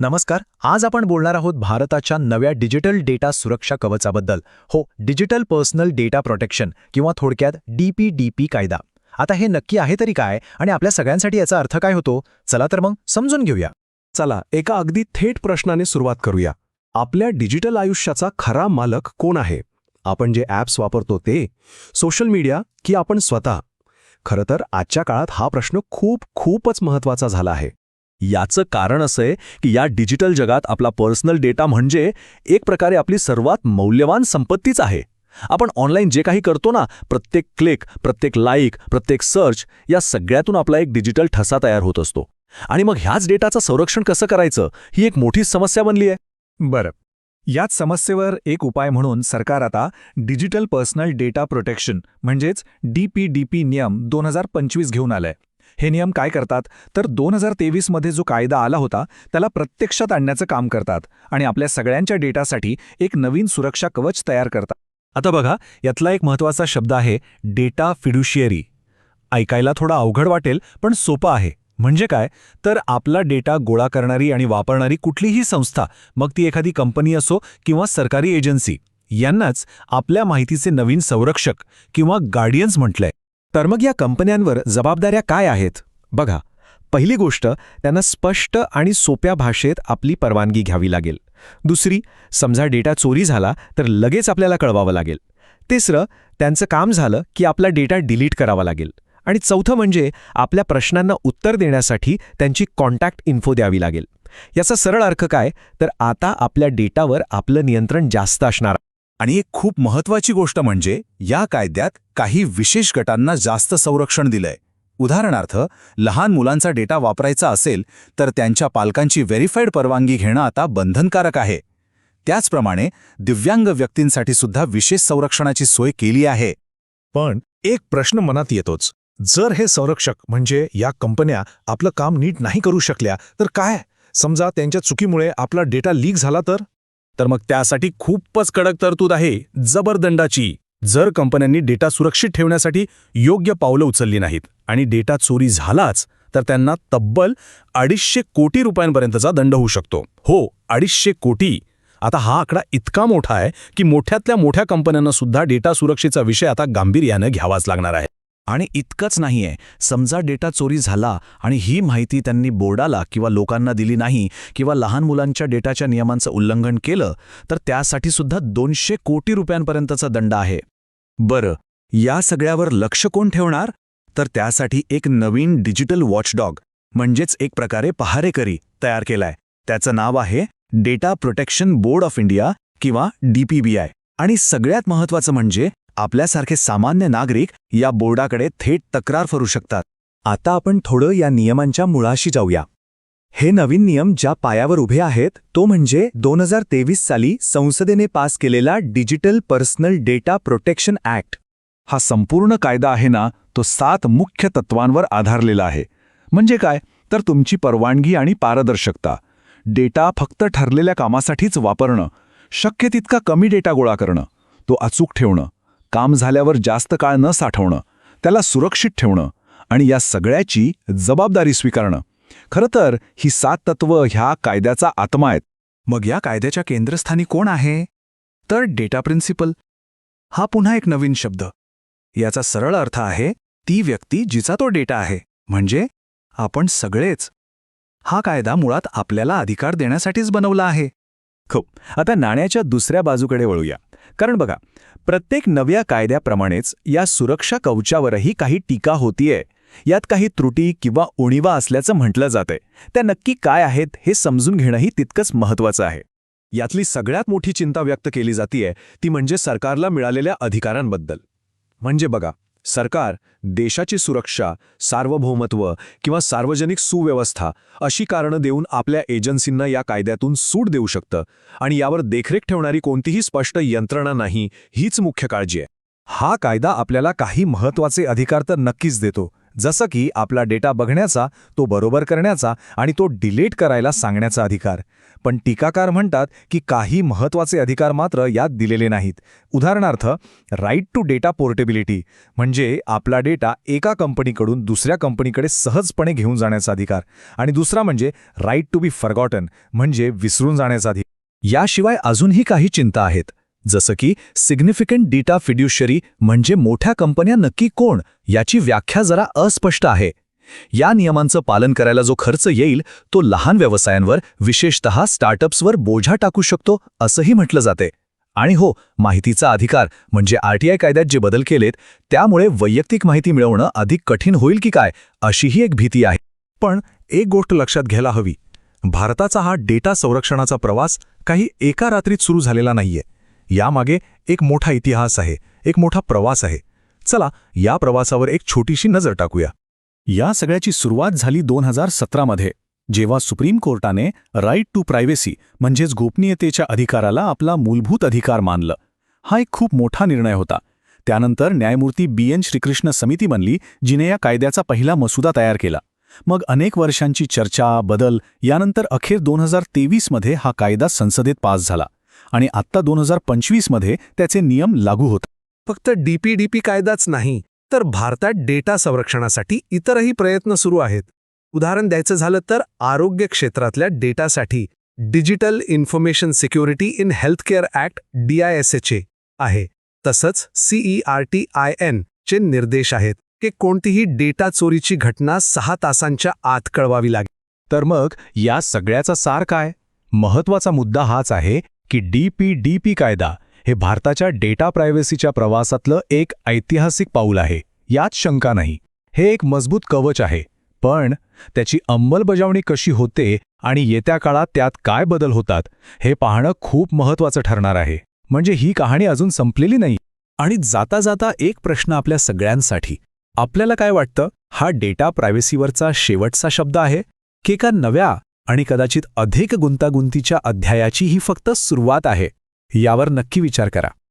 नमस्कार आज आपण बोलणार आहोत भारताच्या नव्या डिजिटल डेटा सुरक्षा कवचाबद्दल. हो डिजिटल पर्सनल डेटा प्रोटेक्शन किंवा थोडक्यात डीपीडीपी कायदा. आता हे नक्की आहे तरी काय आणि आपल्या सगळ्यांसाठी याचा अर्थ काय होतो? चला तर मग समजून घेऊया. चला एका अगदी थेट प्रश्नाने सुरुवात करूया. आपल्या डिजिटल आयुष्याचा खरा मालक कोण आहे? आपण जे ॲप्स वापरतो ते सोशल मीडिया की आपण स्वतः? खरं तर आजच्या काळात हा प्रश्न खूप खूपच महत्त्वाचा झाला आहे. याचं कारण असं आहे की या डिजिटल जगात आपला पर्सनल डेटा म्हणजे एक प्रकारे आपली सर्वात मौल्यवान संपत्तीच आहे. आपण ऑनलाईन जे काही करतो ना प्रत्येक क्लिक प्रत्येक लाईक प्रत्येक सर्च या सगळ्यातून आपला एक डिजिटल ठसा तयार होत असतो. आणि मग ह्याच डेटाचं संरक्षण कसं करायचं ही एक मोठी समस्या बनली आहे. बरं. याच समस्येवर एक उपाय म्हणून सरकार आता डिजिटल पर्सनल डेटा प्रोटेक्शन म्हणजेच डीपीडीपी नियम दोन हजार पंचवीस घेऊन आलाय. हे नियम काय करतात? तर दोन हजार तेवीसमध्ये जो कायदा आला होता त्याला प्रत्यक्षात आणण्याचं काम करतात आणि आपल्या सगळ्यांच्या डेटासाठी एक नवीन सुरक्षा कवच तयार करतात. आता बघा यातला एक महत्त्वाचा शब्द आहे डेटा फिड्युशियरी ऐकायला थोडा अवघड वाटेल पण सोपा आहे. म्हणजे काय? तर आपला डेटा गोळा करणारी आणि वापरणारी कुठलीही संस्था मग ती एखादी कंपनी असो किंवा सरकारी एजन्सी यांनाच आपल्या माहितीचे नवीन संरक्षक किंवा गार्डियन्स म्हटलंय. तर मग या कंपन्यांवर जबाबदाऱ्या काय आहेत? बघा पहिली गोष्ट त्यांना स्पष्ट आणि सोप्या भाषेत आपली परवानगी घ्यावी लागेल. दुसरी समजा डेटा चोरी झाला तर लगेच आपल्याला कळवावं लागेल. तिसरं त्यांचं काम झालं की आपला डेटा डिलीट करावा लागेल. आणि चौथं म्हणजे आपल्या प्रश्नांना उत्तर देण्यासाठी त्यांची कॉन्टॅक्ट इन्फो द्यावी लागेल. याचा सरळ अर्थ काय? तर आता आपल्या डेटावर आपलं नियंत्रण जास्त असणार आणि एक खूप महत्वाची गोष्ट म्हणजे या कायद्यात काही विशेष गटांना जास्त संरक्षण दिलंय. उदाहरणार्थ लहान मुलांचा डेटा वापरायचा असेल तर त्यांच्या पालकांची व्हेरीफाईड परवानगी घेणं आता बंधनकारक आहे. त्याचप्रमाणे दिव्यांग व्यक्तींसाठी सुद्धा विशेष संरक्षणाची सोय केली आहे. पण एक प्रश्न मनात येतोच. जर हे संरक्षक म्हणजे या कंपन्या आपलं काम नीट नाही करू शकल्या तर काय? समजा त्यांच्या चुकीमुळे आपला डेटा लीक झाला तर? तर मग त्यासाठी खूपच कडक तरतूद आहे जबरदंडाची जर कंपन्यांनी डेटा सुरक्षित ठेवण्यासाठी योग्य पावलं उचलली नाहीत आणि डेटा चोरी झालाच तर त्यांना तब्बल अडीचशे कोटी रुपयांपर्यंतचा दंड होऊ शकतो. हो अडीचशे कोटी. आता हा आकडा इतका मोठा आहे की मोठ्यातल्या मोठ्या कंपन्यांना सुद्धा डेटा सुरक्षेचा विषय आता गांभीर्यानं घ्यावाच लागणार आहे. आणि इतकंच नाहीये. समजा डेटा चोरी झाला आणि ही माहिती त्यांनी बोर्डाला किंवा लोकांना दिली नाही किंवा लहान मुलांच्या डेटाच्या नियमांचं उल्लंघन केलं तर त्यासाठी सुद्धा दोनशे कोटी रुपयांपर्यंतचा दंड आहे. बरं या सगळ्यावर लक्ष कोण ठेवणार? तर त्यासाठी एक नवीन डिजिटल वॉचडॉग म्हणजेच एक प्रकारे पहारेकरी तयार केलाय. त्याचं नाव आहे data protection board of India किंवा डीपीबीआय. आणि सगळ्यात महत्त्वाचं म्हणजे आपल्यासारखे सामान्य नागरिक या बोर्डाकडे थेट तक्रार करू शकतात. आता आपण थोडं या नियमांच्या मुळाशी जाऊया. हे नवीन नियम ज्या पायावर उभे आहेत तो म्हणजे दोन हजार तेवीस साली संसदेने पास केलेला digital personal data protection act. हा संपूर्ण कायदा आहे ना तो सात मुख्य तत्वांवर आधारलेला आहे. म्हणजे काय? तर तुमची परवानगी आणि पारदर्शकता. डेटा फक्त ठरलेल्या कामासाठीच वापरणं. शक्य तितका कमी डेटा गोळा करणं. तो अचूक ठेवणं. काम झाल्यावर जास्त काळ न साठवणं त्याला सुरक्षित ठेवणं आणि या सगळ्याची जबाबदारी स्वीकारणं. खरं तर ही सात तत्व ह्या कायद्याचा आत्मा आहेत. मग या कायद्याच्या केंद्रस्थानी कोण आहे? तर डेटा प्रिन्सिपल. हा पुन्हा एक नवीन शब्द. याचा सरळ अर्थ आहे ती व्यक्ती जिचा तो डेटा आहे. म्हणजे आपण सगळेच. हा कायदा मुळात आपल्याला अधिकार देण्यासाठीच बनवला आहे. खूप. आता नाण्याच्या दुसऱ्या बाजूकडे वळूया. कारण बघा प्रत्येक नव्या कायद्याप्रमाणेच या सुरक्षा कवचावरही काही टीका होतीये. यात काही त्रुटी किंवा उणीवा असल्याचं म्हटलं जातंय. त्या नक्की काय आहेत हे समजून घेणंही तितकंच महत्वाचं आहे. यातली सगळ्यात मोठी चिंता व्यक्त केली जातीये ती म्हणजे सरकारला मिळालेल्या अधिकारांबद्दल. म्हणजे बघा सरकार देशाची सुरक्षा सार्वभौमत्व किंवा सार्वजनिक सुव्यवस्था अशी कारणं देऊन आपल्या एजन्सींना या कायद्यातून सूट देऊ शकतं आणि यावर देखरेख ठेवणारी कोणतीही स्पष्ट यंत्रणा नाही हीच मुख्य काळजी आहे. हा कायदा आपल्याला काही महत्त्वाचे अधिकार तर नक्कीच देतो. जसं की आपला डेटा बघण्याचा तो बरोबर करण्याचा आणि तो डिलीट करायला सांगण्याचा अधिकार. पण टीकाकार म्हणतात की काही महत्त्वाचे अधिकार मात्र यात दिलेले नाहीत. उदाहरणार्थ राईट टू डेटा पोर्टेबिलिटी म्हणजे आपला डेटा एका कंपनीकडून दुसऱ्या कंपनीकडे सहजपणे घेऊन जाण्याचा अधिकार आणि दुसरा म्हणजे राईट टू बी फरगॉटन म्हणजे विसरून जाण्याचा अधिकार. याशिवाय अजूनही काही चिंता आहेत. जसं की सिग्निफिकंट डेटा फिड्युशरी म्हणजे मोठ्या कंपन्या नक्की कोण याची व्याख्या जरा अस्पष्ट आहे. या नियमांचं पालन करायला जो खर्च येईल तो लहान व्यवसायांवर विशेषतः स्टार्टअप्सवर बोझा टाकू शकतो असंही म्हटलं जाते. आणि हो माहितीचा अधिकार म्हणजे आरटीआय कायद्यात जे बदल केलेत त्यामुळे वैयक्तिक माहिती मिळवणं अधिक कठीण होईल की काय अशीही एक भीती आहे. पण एक गोष्ट लक्षात घ्यायला हवी. भारताचा हा डेटा संरक्षणाचा प्रवास काही एका रात्रीत सुरू झालेला नाहीये. यामागे एक मोठा इतिहास आहे एक मोठा प्रवास आहे. चला या प्रवासावर एक छोटीशी नजर टाकूया. या सगळ्याची सुरुवात झाली दोन हजार सतरामध्ये जेव्हा सुप्रीम कोर्टाने राईट टू प्रायव्हेसी म्हणजेच गोपनीयतेच्या अधिकाराला आपला मूलभूत अधिकार मानलं. हा एक खूप मोठा निर्णय होता. त्यानंतर न्यायमूर्ती बी एन श्रीकृष्ण समिती बनली जिने या कायद्याचा पहिला मसुदा तयार केला. मग अनेक वर्षांची चर्चा बदल यानंतर अखेर दोन हजार तेवीसमध्ये हा कायदा संसदेत पास झाला. आणि आत्ता दोन हजार पंचवीसमध्ये त्याचे नियम लागू होत फक्त डीपीडीपी कायदाच नाही तर भारतात डेटा संरक्षणासाठी इतरही प्रयत्न सुरू आहेत. उदाहरण द्यायचं झालं तर आरोग्य क्षेत्रातल्या डेटासाठी digital information security in healthcare act डीआयएसएचे आहे. तसंच सीईआरटी आय एन चे निर्देश आहेत की कोणतीही डेटा चोरीची घटना सहा तासांच्या आत कळवावी लागेल तर मग या सगळ्याचा सार काय? महत्त्वाचा मुद्दा हाच आहे की डीपीडीपी कायदा हे भारताच्या डेटा प्रायव्हसीच्या प्रवासातलं एक ऐतिहासिक पाऊल आहे यात शंका नाही. हे एक मजबूत कवच आहे पण त्याची अंमलबजावणी कशी होते आणि येत्या काळात त्यात काय बदल होतात हे पाहणं खूप महत्वाचं ठरणार आहे. म्हणजे ही कहाणी अजून संपलेली नाही. आणि जाता जाता एक प्रश्न आपल्या सगळ्यांसाठी. आपल्याला काय वाटतं हा डेटा प्रायव्हसीवरचा शेवटचा शब्द आहे की का नव्या आणि कदाचित अधिक गुंतागुंतीच्या अध्यायाची ही फक्त सुरुवात आहे. यावर नक्की विचार करा.